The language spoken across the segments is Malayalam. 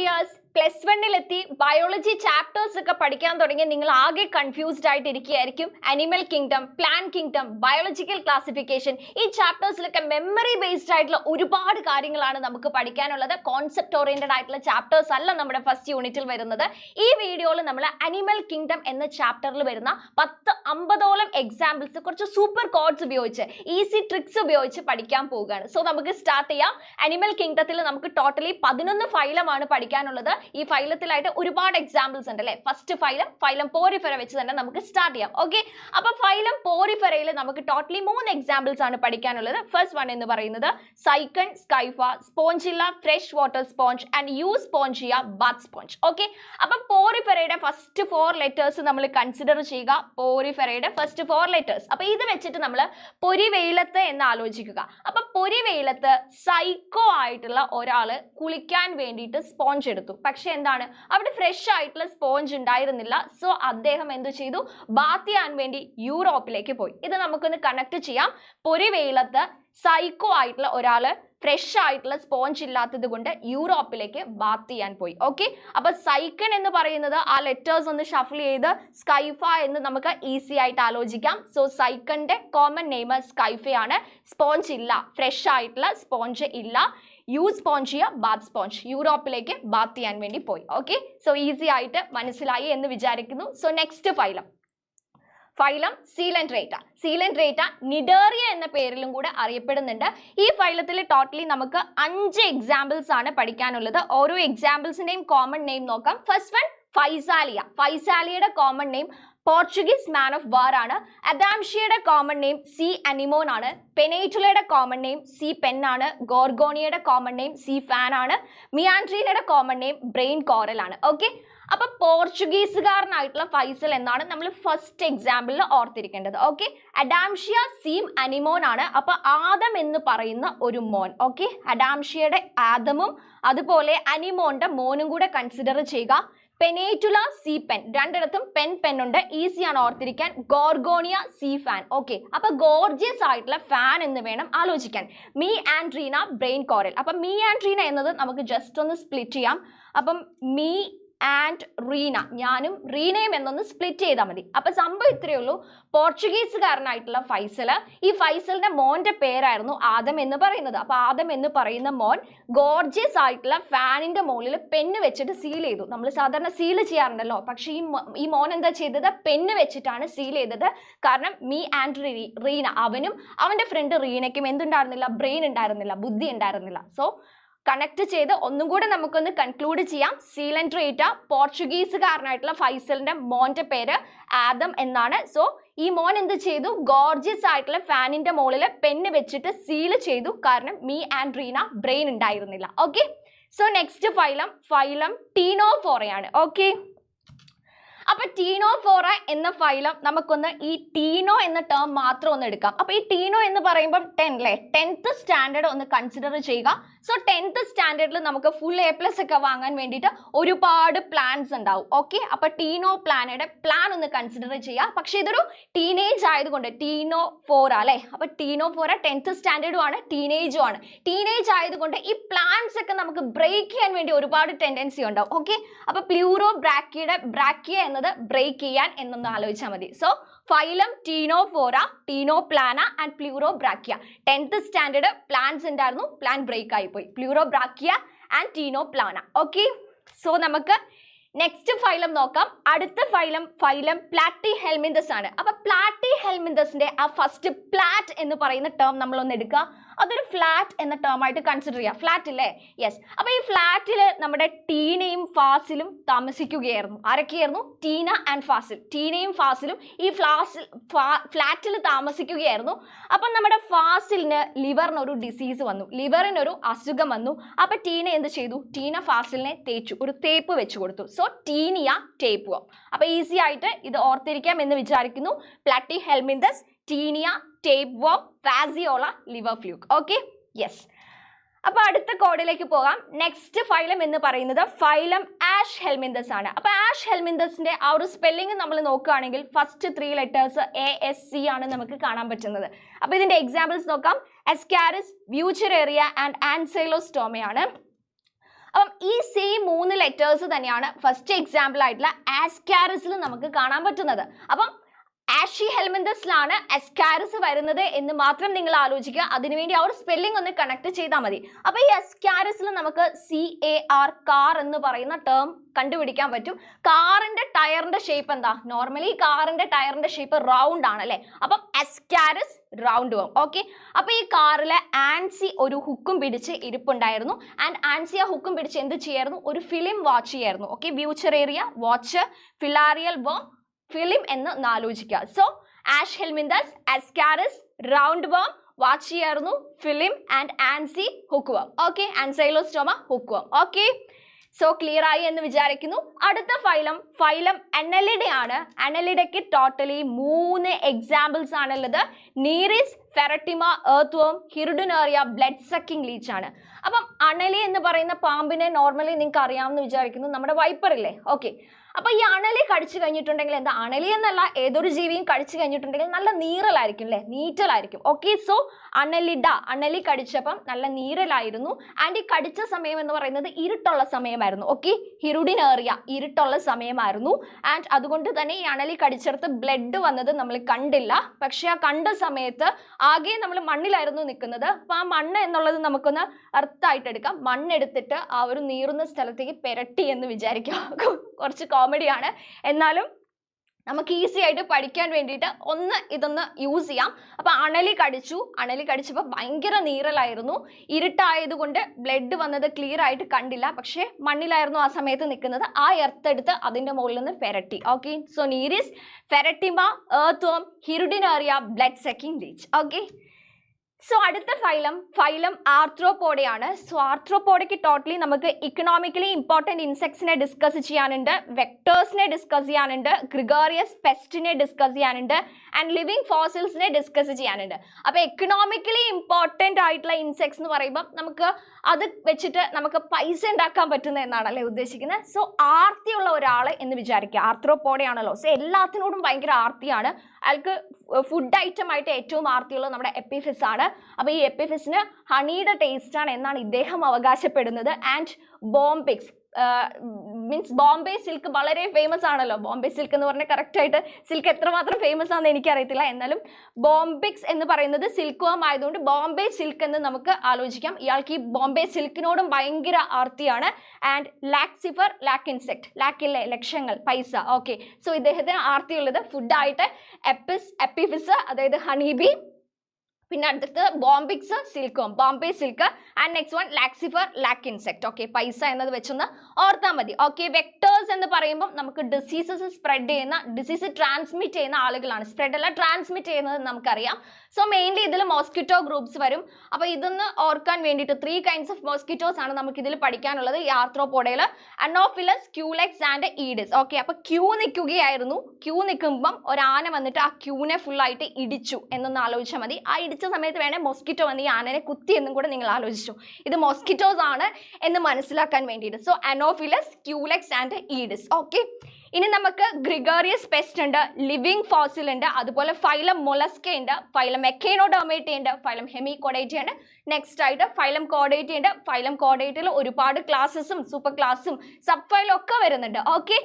ideas പ്ലസ് വണ്ണിലെത്തി ബയോളജി ചാപ്റ്റേഴ്സ് ഒക്കെ പഠിക്കാൻ തുടങ്ങി. നിങ്ങൾ ആകെ കൺഫ്യൂസ്ഡ് ആയിട്ട് ഇരിക്കുകയായിരിക്കും animal kingdom plant kingdom biological classification ഈ ചാപ്റ്റേഴ്സിലൊക്കെ മെമ്മറി ബേസ്ഡ് ആയിട്ടുള്ള ഒരുപാട് കാര്യങ്ങളാണ് നമുക്ക് പഠിക്കാനുള്ളത്. കോൺസെപ്റ്റ് ഓറിയന്റഡ് ആയിട്ടുള്ള ചാപ്റ്റേഴ്സ് അല്ല നമ്മുടെ ഫസ്റ്റ് യൂണിറ്റിൽ വരുന്നത്. ഈ വീഡിയോയിൽ നമ്മൾ അനിമൽ കിങ്ഡം എന്ന ചാപ്റ്ററിൽ വരുന്ന പത്ത് അമ്പതോളം എക്സാമ്പിൾസ് കുറച്ച് സൂപ്പർ കോഡ്സ് ഉപയോഗിച്ച് ഈസി ട്രിക്സ് ഉപയോഗിച്ച് പഠിക്കാൻ പോവുകയാണ്. സോ നമുക്ക് സ്റ്റാർട്ട് ചെയ്യാം. അനിമൽ കിങ്ഡത്തിൽ നമുക്ക് ടോട്ടലി പതിനൊന്ന് ഫൈലമാണ് പഠിക്കാനുള്ളത്. ഈ ഫൈലത്തിലായിട്ട് ഒരുപാട് എക്സാമ്പിൾസ് ഉണ്ട് അല്ലേ ഫസ്റ്റ് ഫൈലം ഫൈലം പോരിഫെറ വെച്ച് തന്നെ നമുക്ക് സ്റ്റാർട്ട് ചെയ്യാം. ഓക്കെ അപ്പൊ ഫൈലം പോരിഫെറയിൽ നമുക്ക് ടോട്ടലി മൂന്ന് എക്സാമ്പിൾസ് ആണ് പഠിക്കാനുള്ളത്. ഫസ്റ്റ് വൺ എന്ന് പറയുന്നത് സൈക്കൺ സ്കൈഫ സ്പോഞ്ചില്ല ഫ്രഷ് വാട്ടർ സ്പോഞ്ച് ആൻഡ് യു സ്പോഞ്ചിയ ബാത്ത് സ്പോഞ്ച് ഓക്കെ അപ്പൊ പോറിഫെറയുടെ ഫസ്റ്റ് ഫോർ ലെറ്റേഴ്സ് നമ്മൾ കൺസിഡർ ചെയ്യുക. പോറിഫെറയുടെ ഫസ്റ്റ് ഫോർ ലെറ്റേഴ്സ് അപ്പൊ ഇത് വെച്ചിട്ട് നമ്മൾ പൊരിവെയിലത്ത് എന്ന് ആലോചിക്കുക. അപ്പൊ പൊരിവെയിലത്ത് സൈക്കോ ആയിട്ടുള്ള ഒരാൾ കുളിക്കാൻ വേണ്ടിയിട്ട് സ്പോഞ്ച് എടുത്തു. പക്ഷെ എന്താണ്? അവിടെ ഫ്രഷ് ആയിട്ടുള്ള സ്പോഞ്ച് ഉണ്ടായിരുന്നില്ല. സോ അദ്ദേഹം എന്തു ചെയ്തു? ബാത്ത് ചെയ്യാൻ വേണ്ടി യൂറോപ്പിലേക്ക് പോയി. ഇത് നമുക്കൊന്ന് കണക്ട് ചെയ്യാം. പൊരിവെയിലത്ത് സൈക്കോ ആയിട്ടുള്ള ഒരാൾ ഫ്രഷ് ആയിട്ടുള്ള സ്പോഞ്ച് ഇല്ലാത്തത് കൊണ്ട് യൂറോപ്പിലേക്ക് ബാത്ത് ചെയ്യാൻ പോയി. ഓക്കെ അപ്പൊ സൈക്കൺ എന്ന് പറയുന്നത് ആ ലെറ്റേഴ്സ് ഒന്ന് ഷഫിൾ ചെയ്ത് സ്കൈഫ എന്ന് നമുക്ക് ഈസി ആയിട്ട് ആലോചിക്കാം. സോ സൈക്കന്റെ കോമൺ നെയിം സ്കൈഫയാണ് സ്പോഞ്ച് ഇല്ല. ഫ്രഷ് ആയിട്ടുള്ള സ്പോഞ്ച് ഇല്ല. യു സ്പോഞ്ച് ചെയ്യുക ബാത്ത് സ്പോഞ്ച് യൂറോപ്പിലേക്ക് ബാത്ത് ചെയ്യാൻ വേണ്ടി പോയി. ഓക്കെ സോ ഈസി ആയിട്ട് മനസ്സിലായി എന്ന് വിചാരിക്കുന്നു. So next phylum. ഫൈലം സീലൻഡ്രേറ്റ. സീലൻഡ്രേറ്റ നിഡേറിയ എന്ന പേരിലും കൂടെ അറിയപ്പെടുന്നുണ്ട്. ഈ ഫൈലത്തിൽ ടോട്ടലി നമുക്ക് അഞ്ച് എക്സാമ്പിൾസ് ആണ് പഠിക്കാനുള്ളത്. ഓരോ എക്സാമ്പിൾസിന്റെയും കോമൺ നെയിം നോക്കാം. First one Physalia. ഫൈസാലിയയുടെ common name Portuguese man of war ആണ്. അദാംഷിയുടെ കോമൺ നെയിം സി അനിമോൻ ആണ്. പെനേറ്റുലയുടെ കോമൺ നെയിം സി പെൻ ആണ്. ഗോർഗോണിയയുടെ കോമൺ നെയിം സി ഫാൻ ആണ്. മിയാൻട്രീനയുടെ കോമൺ നെയിം ബ്രെയിൻ കോറൽ ആണ്. ഓക്കെ? അപ്പൊ പോർച്ചുഗീസുകാരനായിട്ടുള്ള ഫൈസൽ എന്നാണ് നമ്മൾ ഫസ്റ്റ് എക്സാമ്പിളിൽ ഓർത്തിരിക്കേണ്ടത്. ഓക്കെ? അഡാംഷിയ സീം അനിമോൻ ആണ്. അപ്പൊ ആദം എന്ന് പറയുന്ന ഒരു മോൻ. ഓക്കെ? അഡാംഷിയയുടെ ആദമും അതുപോലെ അനിമോന്റെ മോനും കൂടെ കൺസിഡർ ചെയ്യുക. പെനേറ്റുല സി പെൻ രണ്ടിടത്തും പെൻ പെൻ ഉണ്ട്. ഈസിയാണ് ഓർത്തിരിക്കാൻ. ഗോർഗോണിയ സി ഫാൻ ഓക്കെ അപ്പൊ ഗോർജിയസ് ആയിട്ടുള്ള ഫാൻ എന്ന് വേണം ആലോചിക്കാൻ. മീ ആൻഡ്രീന ബ്രെയിൻ കോറൽ അപ്പം മീ ആൻഡ്രീന എന്നത് നമുക്ക് ജസ്റ്റ് ഒന്ന് സ്പ്ലിറ്റ് ചെയ്യാം. അപ്പം മീ ആൻഡ് റീന ഞാനും റീനയും എന്നൊന്ന് സ്പ്ലിറ്റ് ചെയ്താൽ മതി. അപ്പം സംഭവം ഇത്രയേ ഉള്ളൂ. പോർച്ചുഗീസുകാരനായിട്ടുള്ള ഫൈസൽ ഈ ഫൈസലിന്റെ മോന്റെ പേരായിരുന്നു ആദം എന്ന് പറയുന്നത്. അപ്പോൾ ആദം എന്ന് പറയുന്ന മോൻ ഗോർജിയസ് ആയിട്ടുള്ള ഫാനിന്റെ മുകളിൽ പെണ്ണ് വെച്ചിട്ട് സീൽ ചെയ്തു. നമ്മൾ സാധാരണ സീൽ ചെയ്യാറുണ്ടല്ലോ. പക്ഷേ ഈ ഈ മോൻ എന്താ ചെയ്തത്? പെണ്ണ് വെച്ചിട്ടാണ് സീൽ ചെയ്തത്. കാരണം മീ ആൻഡ് റീന അവനും അവന്റെ ഫ്രണ്ട് റീനയ്ക്കും എന്തുണ്ടായിരുന്നില്ല? ബ്രെയിൻ ഉണ്ടായിരുന്നില്ല ബുദ്ധി ഉണ്ടായിരുന്നില്ല. സോ കണക്ട് ചെയ്ത് ഒന്നും കൂടെ നമുക്കൊന്ന് കൺക്ലൂഡ് ചെയ്യാം. സീലൻട്രേറ്റ പോർച്ചുഗീസുകാരനായിട്ടുള്ള ഫൈസലിന്റെ മോന്റെ പേര് ആദം എന്നാണ്. സോ ഈ മോൻ എന്ത് ചെയ്തു? ഗോർജിയസ് ആയിട്ടുള്ള ഫാനിന്റെ മുകളിൽ പെണ്ണ് വെച്ചിട്ട് സീൽ ചെയ്തു. കാരണം മീ ആൻഡ് റീന ബ്രെയിൻ ഉണ്ടായിരുന്നില്ല. Okay so next phylum phylum ടീനോഫോറയാണ് okay അപ്പൊ ടീനോ ഫോറ എന്ന ഫൈലം നമുക്കൊന്ന് ഈ ടീനോ എന്ന ടേം മാത്രം ഒന്ന് എടുക്കാം. അപ്പൊ ഈ ടീനോ എന്ന് പറയുമ്പോൾ ടെൻ അല്ലേ ടെൻത്ത് സ്റ്റാൻഡേർഡ് ഒന്ന് കൺസിഡർ ചെയ്യുക. സോ ടെൻത്ത് സ്റ്റാൻഡേർഡിൽ നമുക്ക് ഫുൾ എ പ്ലസ് ഒക്കെ വാങ്ങാൻ വേണ്ടിയിട്ട് ഒരുപാട് പ്ലാൻസ് ഉണ്ടാവും. ഓക്കെ അപ്പൊ ടീനോ പ്ലാനയുടെ പ്ലാൻ ഒന്ന് കൺസിഡർ ചെയ്യുക. പക്ഷെ ഇതൊരു ടീനേജ് ആയതുകൊണ്ട് ടീനോ ഫോറ അല്ലേ അപ്പൊ ടീനോ ഫോറ ടെൻത്ത് സ്റ്റാൻഡേർഡും ആണ് ടീനേജും ആണ്. ടീനേജ് ആയതുകൊണ്ട് ഈ പ്ലാൻസ് ഒക്കെ നമുക്ക് ബ്രേക്ക് ചെയ്യാൻ വേണ്ടി ഒരുപാട് ടെൻഡൻസി ഉണ്ടാവും. ഓക്കെ അപ്പൊ പ്ലൂറോ ബ്രാക്കിയുടെ ബ്രാക്കിയ എന്നത് ബ്രേക്ക് ചെയ്യാൻ എന്നൊന്ന് ആലോചിച്ചാൽ മതി. സോ ഫൈലം ടീനോ ഫോറ ടീനോ പ്ലാന and pleuro ബ്രാക്കിയ tenth standard plans ഉണ്ടായിരുന്നു പ്ലാൻ ബ്രേക്ക് ആയിപ്പോയി. പ്ലൂറോ ബ്രാക്കിയ ആൻഡ് ടീനോ പ്ലാന ഓക്കെ സോ നമുക്ക് നെക്സ്റ്റ് ഫൈലം നോക്കാം. അടുത്ത ഫൈലം ഫൈലം പ്ലാറ്റി ഹെൽമിന്തസ് ആണ്. അപ്പൊ പ്ലാറ്റി ഹെൽമിന്തസിന്റെ ആ ഫസ്റ്റ് പ്ലാറ്റ് എന്ന് പറയുന്ന ടേം നമ്മൾ ഒന്ന് എടുക്കുക. അതൊരു ഫ്ലാറ്റ് എന്ന ടേം ആയിട്ട് കൺസിഡർ ചെയ്യാം. ഫ്ലാറ്റ് അല്ലേ യെസ് അപ്പോൾ ഈ ഫ്ലാറ്റിൽ നമ്മുടെ ടീനയും ഫാസിലും താമസിക്കുകയായിരുന്നു. ആരൊക്കെയായിരുന്നു? Tina and Fazil. ടീനയും ഫാസിലും ഈ ഫ്ലാസിൽ ഫ്ലാറ്റിൽ താമസിക്കുകയായിരുന്നു. അപ്പൊ നമ്മുടെ ഫാസിലിന് ലിവറിന് ഒരു ഡിസീസ് വന്നു. ലിവറിനൊരു അസുഖം വന്നു. അപ്പൊ ടീന എന്ത് ചെയ്തു? ടീന ഫാസിലിനെ തേച്ചു. ഒരു തേപ്പ് വെച്ചു കൊടുത്തു. സോ ടീനിയ ടേപ്പ് അപ്പൊ ഈസി ആയിട്ട് ഇത് ഓർത്തിരിക്കാം എന്ന് വിചാരിക്കുന്നു. പ്ലാറ്റി ഹെൽമിന്തസ് ടീനിയ tape warm Fasciola liver fluke okay yes അപ്പോൾ അടുത്ത കോഡിലേക്ക് പോകാം. നെക്സ്റ്റ് ഫൈലം എന്ന് പറയുന്നത് ഫൈലം ആഷ് ഹെൽമിന്തസ് ആണ്. അപ്പോൾ ആഷ് ഹെൽമിന്തസിന്റെ ആ ഒരു സ്പെല്ലിംഗ് നമ്മൾ നോക്കുകയാണെങ്കിൽ first three letters A S C ആണ് നമുക്ക് കാണാൻ പറ്റുന്നത്. അപ്പോൾ ഇതിന്റെ എക്സാമ്പിൾസ് നോക്കാം. എസ്കാരിസ് വ്യൂച്ചറേറിയ ആൻഡ് ആൻസൈലോസ്റ്റോമയാണ് അപ്പം ഈ സെയിം മൂന്ന് ലെറ്റേഴ്സ് തന്നെയാണ് ഫസ്റ്റ് എക്സാമ്പിൾ ആയിട്ടുള്ള ആസ്കാരസിൽ നമുക്ക് കാണാൻ പറ്റുന്നത്. അപ്പം ആഷി ഹെൽമെന്തസിലാണ് എസ്കാരസ് വരുന്നത് എന്ന് മാത്രം നിങ്ങൾ ആലോചിക്കുക. അതിനുവേണ്ടി ആ ഒരു സ്പെല്ലിംഗ് ഒന്ന് കണക്ട് ചെയ്താൽ മതി. അപ്പോൾ ഈ എസ്കാരസിൽ നമുക്ക് സി എ ആർ കാർ എന്ന് പറയുന്ന ടേം കണ്ടുപിടിക്കാൻ പറ്റും. കാറിന്റെ ടയറിന്റെ ഷേപ്പ് എന്താ? നോർമലി കാറിന്റെ ടയറിന്റെ ഷേപ്പ് റൗണ്ട് ആണ് അല്ലെ? അപ്പം എസ്കാരസ് റൗണ്ട് പോകും ഓക്കെ അപ്പോൾ ഈ കാറിലെ ആൻസി ഒരു ഹുക്കും പിടിച്ച് ഇരിപ്പുണ്ടായിരുന്നു. ആൻഡ് ആൻസി ആ ഹുക്കും പിടിച്ച് എന്ത് ചെയ്യായിരുന്നു? ഒരു ഫിലിം വാച്ച് ചെയ്യായിരുന്നു. ഓക്കെ ഫ്യൂച്ചർ ഏരിയ വാച്ച് ഫിലാറിയൽ വോ ഫിലിം എന്ന് ആലോചിക്കുക. So ash ഹെൽമിന്ദസ് അസ്കാരസ് round worm watch ചെയ്യായിരുന്നു ഫിലിം ആൻഡ് ആൻസി hookworm okay ആൻസൈലോസ്റ്റോമ hookworm okay so clear ആയി എന്ന് വിചാരിക്കുന്നു. അടുത്ത ഫൈലം ഫൈലം അനലിഡ ആണ്. അനലിഡയ്ക്ക് ടോട്ടലി മൂന്ന് എക്സാമ്പിൾസ് ആണുള്ളത്. നീറിസ് ഫെറട്ടിമ ഏർത്ത്വം ഹിറുഡിനേറിയ ബ്ലഡ് സക്കിംഗ് ലീച്ച് ആണ്. അപ്പം അണലി എന്ന് പറയുന്ന പാമ്പിനെ നോർമലി നിങ്ങൾക്ക് അറിയാമെന്ന് വിചാരിക്കുന്നു. നമ്മുടെ വൈപ്പർ ഇല്ലേ? ഓക്കെ അപ്പൊ ഈ അണലി കടിച്ചു കഴിഞ്ഞിട്ടുണ്ടെങ്കിൽ എന്താ? അണലി എന്നല്ല ഏതൊരു ജീവിയും കടിച്ചു കഴിഞ്ഞിട്ടുണ്ടെങ്കിൽ നല്ല നീറലായിരിക്കും അല്ലേ നീറ്റലായിരിക്കും. ഓക്കെ സോ അണലിഡ അണലി കടിച്ചപ്പം നല്ല നീരലായിരുന്നു. ആൻഡ് ഈ കടിച്ച സമയം എന്ന് പറയുന്നത് ഇരുട്ടുള്ള സമയമായിരുന്നു. ഓക്കെ ഹിരുഡിനേറിയ ഇരുട്ടുള്ള സമയമായിരുന്നു. ആൻഡ് അതുകൊണ്ട് തന്നെ ഈ അണലി കടിച്ചെടുത്ത് ബ്ലഡ് വന്നത് നമ്മൾ കണ്ടില്ല. പക്ഷെ ആ കണ്ട സമയത്ത് ആകെ നമ്മൾ മണ്ണിലായിരുന്നു നിൽക്കുന്നത്. അപ്പൊ ആ മണ്ണ് എന്നുള്ളത് നമുക്കൊന്ന് അർത്ഥായിട്ട് എടുക്കാം. മണ്ണെടുത്തിട്ട് ആ ഒരു നീറുന്ന സ്ഥലത്തേക്ക് പെരട്ടി എന്ന് വിചാരിക്കാം. കുറച്ച് കോമഡിയാണ് എന്നാലും നമുക്ക് ഈസി ആയിട്ട് പഠിക്കാൻ വേണ്ടിയിട്ട് ഒന്ന് ഇതൊന്ന് യൂസ് ചെയ്യാം. അപ്പോൾ അണലി കടിച്ചു. അണലി കടിച്ചപ്പോൾ ഭയങ്കര നീറലായിരുന്നു ഇരുട്ടായതുകൊണ്ട് ബ്ലഡ് വന്നത് ക്ലിയർ ആയിട്ട് കണ്ടില്ല. പക്ഷേ മണ്ണിലായിരുന്നു ആ സമയത്ത് നിൽക്കുന്നത്. ആ എർത്ത് എടുത്ത് അതിന്റെ മുകളിൽ നിന്ന് ഫെരട്ടി okay so Nereis Pheretima earthworm Hirudinaria blood sucking leech okay so അടുത്ത ഫൈലം ഫൈലം ആർത്രോപോഡയാണ് സോ ആർത്രോപോഡയ്ക്ക് ടോട്ടലി നമുക്ക് ഇക്കണോമിക്കലി ഇമ്പോർട്ടന്റ് ഇൻസെക്ട്സിനെ ഡിസ്കസ് ചെയ്യാനുണ്ട് വെക്ടേഴ്സിനെ ഡിസ്കസ് ചെയ്യാനുണ്ട് ഗ്രിഗോറിയസ് പെസ്റ്റിനെ ഡിസ്കസ് ചെയ്യാനുണ്ട് ആൻഡ് ലിവിങ് ഫോസിൽസിനെ ഡിസ്കസ് ചെയ്യാനുണ്ട്. അപ്പോൾ എക്കണോമിക്കലി ഇമ്പോർട്ടന്റ് ആയിട്ടുള്ള ഇൻസെക്ട്സ് എന്ന് പറയുമ്പോൾ നമുക്ക് അത് വെച്ചിട്ട് നമുക്ക് പൈസ ഉണ്ടാക്കാൻ പറ്റുന്ന എന്നാണല്ലേ ഉദ്ദേശിക്കുന്നത്? സോ ആർത്തിയുള്ള ഒരാൾ എന്ന് വിചാരിക്കുക. ആർത്രോപോഡയാണല്ലോ സോ എല്ലാത്തിനോടും ഭയങ്കര ആർത്തിയാണ്. അയാൾക്ക് ഫുഡ് ഐറ്റം ആയിട്ട് ഏറ്റവും ആർത്തിയുള്ളത് നമ്മുടെ എപ്പിഫിസ് ആണ്. അപ്പോൾ ഈ എപ്പിഫിസിന് ഹണിയുടെ ടേസ്റ്റ് ആണ് എന്നാണ് ഇദ്ദേഹം അവകാശപ്പെടുന്നത്. And Bombyx means Bombay silk വളരെ ഫേമസ് ആണല്ലോ. ബോംബെ സിൽക്ക് എന്ന് പറഞ്ഞാൽ കറക്റ്റ് ആയിട്ട് സിൽക്ക് എത്രമാത്രം ഫേമസ് ആണെന്ന് എനിക്കറിയത്തില്ല. എന്നാലും ബോംബിക്സ് എന്ന് പറയുന്നത് സിൽക്ക് വാം ആയതുകൊണ്ട് ബോംബെ സിൽക്ക് എന്ന് നമുക്ക് ആലോചിക്കാം. ഇയാൾക്ക് ഈ ബോംബെ സിൽക്കിനോടും ഭയങ്കര ആർത്തിയാണ്. ആൻഡ് ലാക്സിഫർ ലാക്ക് ഇൻസെക്ട് ലാക്കില്ലേ ലക്ഷങ്ങൾ പൈസ. ഓക്കെ സോ ഇദ്ദേഹത്തിന് ആർത്തിയുള്ളത് ഫുഡായിട്ട് എപ്പിസ് എപ്പിഫിസ് അതായത് ഹണീബി പിന്നെ അടുത്തത് Bombyx സിൽക്കും Bombay silk. And next one Laccifer lac insect okay പൈസ എന്നത് വെച്ചൊന്ന് ഓർത്താൽ മതി. ഓക്കെ വെക്ടേഴ്സ് എന്ന് പറയുമ്പോൾ നമുക്ക് ഡിസീസസ് സ്പ്രെഡ് ചെയ്യുന്ന ഡിസീസ് ട്രാൻസ്മിറ്റ് ചെയ്യുന്ന ആളുകളാണ്. സ്പ്രെഡ് അല്ല ട്രാൻസ്മിറ്റ് ചെയ്യുന്നത് നമുക്കറിയാം. സോ മെയിൻലി ഇതിൽ മോസ്കിറ്റോ ഗ്രൂപ്പ്സ് വരും. അപ്പോൾ ഇതൊന്ന് ഓർക്കാൻ വേണ്ടിയിട്ട് ത്രീ കൈൻഡ്സ് ഓഫ് മോസ്കിറ്റോസ് ആണ് നമുക്ക് ഇതിൽ പഠിക്കാനുള്ളത് യാത്രോപോടയിൽ Anopheles Culex and Aedes okay അപ്പോൾ ക്യൂ നിൽക്കുകയായിരുന്നു. ക്യൂ നിൽക്കുമ്പം ഒരാന വന്നിട്ട് ആ ക്യൂനെ ഫുള്ളായിട്ട് ഇടിച്ചു എന്നൊന്ന് ആലോചിച്ചാൽ മതി. ആ സമയത്ത് വേണേൽ മോസ്കിറ്റോ വന്ന് ഈ ആനനെ കുത്തി എന്നും കൂടെ നിങ്ങൾ ആലോചിച്ചു. ഇത് മോസ്കിറ്റോസ് ആണ് എന്ന് മനസ്സിലാക്കാൻ വേണ്ടിയിട്ട്. So Anopheles Culex and Aedes okay ഇനി നമുക്ക് ഗ്രിഗോറിയസ് പെസ്റ്റ് ഉണ്ട് ലിവിങ് ഫോസിൽ ഉണ്ട് അതുപോലെ ഫൈലം മൊലസ്ക ഉണ്ട് ഫൈലം എക്കേനോഡോമേറ്റി ഉണ്ട് ഫൈലം ഹെമികോഡേറ്റ ഉണ്ട്. നെക്സ്റ്റ് ആയിട്ട് ഫൈലം കോഡേറ്റി ഉണ്ട്. ഫൈലം കോഡേറ്റിൽ ഒരുപാട് ക്ലാസ്സസും സൂപ്പർ ക്ലാസ്സും സബ് ഫൈലും ഒക്കെ വരുന്നുണ്ട്. ഓക്കെ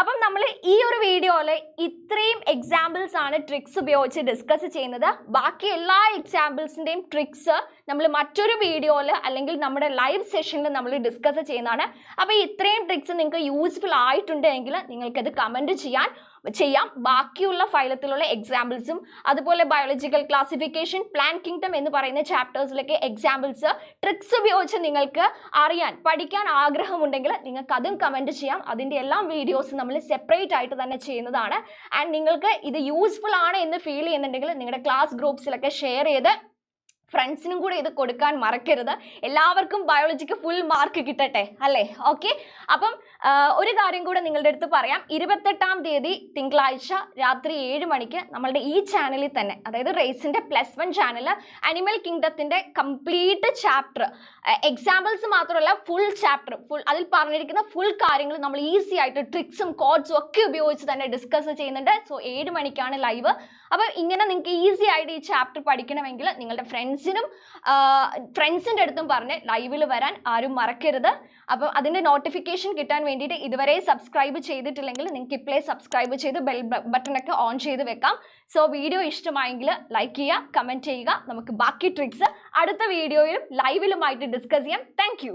അപ്പം നമ്മൾ ഈ ഒരു വീഡിയോയിൽ ഇത്രയും എക്സാമ്പിൾസ് ആണ് ട്രിക്സ് ഉപയോഗിച്ച് ഡിസ്കസ് ചെയ്യുന്നത്. ബാക്കി എല്ലാ എക്സാമ്പിൾസിന്റെയും ട്രിക്സ് നമ്മൾ മറ്റൊരു വീഡിയോയിൽ അല്ലെങ്കിൽ നമ്മുടെ ലൈവ് സെഷനിൽ നമ്മൾ ഡിസ്കസ് ചെയ്യുന്നതാണ്. അപ്പോൾ ഇത്രയും ട്രിക്സ് നിങ്ങൾക്ക് യൂസ്ഫുൾ ആയിട്ടുണ്ടെങ്കിൽ നിങ്ങൾക്കത് കമന്റ് ചെയ്യാൻ ചെയ്യാം. ബാക്കിയുള്ള ഫൈലത്തിലുള്ള എക്സാമ്പിൾസും അതുപോലെ ബയോളജിക്കൽ ക്ലാസിഫിക്കേഷൻ പ്ലാൻ കിങ്ഡം എന്ന് പറയുന്ന ചാപ്റ്റേഴ്സിലൊക്കെ എക്സാമ്പിൾസ് ട്രിക്സ് ഉപയോഗിച്ച് നിങ്ങൾക്ക് അറിയാൻ പഠിക്കാൻ ആഗ്രഹമുണ്ടെങ്കിൽ നിങ്ങൾക്ക് അതും കമന്റ് ചെയ്യാം. അതിന്റെ എല്ലാം വീഡിയോസ് നമ്മൾ സെപ്പറേറ്റ് ആയിട്ട് തന്നെ ചെയ്യുന്നതാണ്. ആൻഡ് നിങ്ങൾക്ക് ഇത് യൂസ്ഫുൾ ആണ് എന്ന് ഫീൽ ചെയ്യുന്നുണ്ടെങ്കിൽ നിങ്ങളുടെ ക്ലാസ് ഗ്രൂപ്പ്സിലൊക്കെ ഷെയർ ചെയ്ത് ഫ്രണ്ട്സിനും കൂടെ ഇത് കൊടുക്കാൻ മറക്കരുത്. എല്ലാവർക്കും ബയോളജിക്ക് ഫുൾ മാർക്ക് കിട്ടട്ടെ അല്ലേ? ഓക്കെ അപ്പം ഒരു കാര്യം കൂടെ നിങ്ങളുടെ അടുത്ത് പറയാം. ഇരുപത്തെട്ടാം തീയതി തിങ്കളാഴ്ച രാത്രി ഏഴ് മണിക്ക് നമ്മളുടെ ഈ ചാനലിൽ തന്നെ അതായത് റേസിന്റെ പ്ലസ് വൺ ചാനൽ അനിമൽ കിങ്ഡത്തിന്റെ കംപ്ലീറ്റ് ചാപ്റ്റർ എക്സാമ്പിൾസ് മാത്രമല്ല ഫുൾ ചാപ്റ്റർ ഫുൾ അതിൽ പറഞ്ഞിരിക്കുന്ന ഫുൾ കാര്യങ്ങൾ നമ്മൾ ഈസി ആയിട്ട് ട്രിക്സും കോഡ്സും ഒക്കെ ഉപയോഗിച്ച് തന്നെ ഡിസ്കസ് ചെയ്യുന്നുണ്ട്. സോ ഏഴ് മണിക്കാണ് ലൈവ് അപ്പോൾ ഇങ്ങനെ നിങ്ങൾക്ക് ഈസി ആയിട്ട് ഈ ചാപ്റ്റർ പഠിക്കണമെങ്കിൽ നിങ്ങളുടെ ഫ്രണ്ട്സിനും ഫ്രണ്ട്സിന്റെ അടുത്തും പറഞ്ഞ് ലൈവിൽ വരാൻ ആരും മറക്കരുത്. അപ്പോൾ അതിന്റെ നോട്ടിഫിക്കേഷൻ കിട്ടാൻ വേണ്ടിയിട്ട് ഇതുവരെ സബ്സ്ക്രൈബ് ചെയ്തിട്ടില്ലെങ്കിൽ നിങ്ങൾക്ക് ഇപ്പോഴേ സബ്സ്ക്രൈബ് ചെയ്ത് ബെൽ ബട്ടണൊക്കെ ഓൺ ചെയ്ത് വെക്കാം. സോ വീഡിയോ ഇഷ്ടമായെങ്കിൽ ലൈക്ക് ചെയ്യുക കമന്റ് ചെയ്യുക. നമുക്ക് ബാക്കി ട്രിക്സ് അടുത്ത വീഡിയോയിലും ലൈവിലുമായിട്ട് ഡിസ്കസ് ചെയ്യാം. താങ്ക്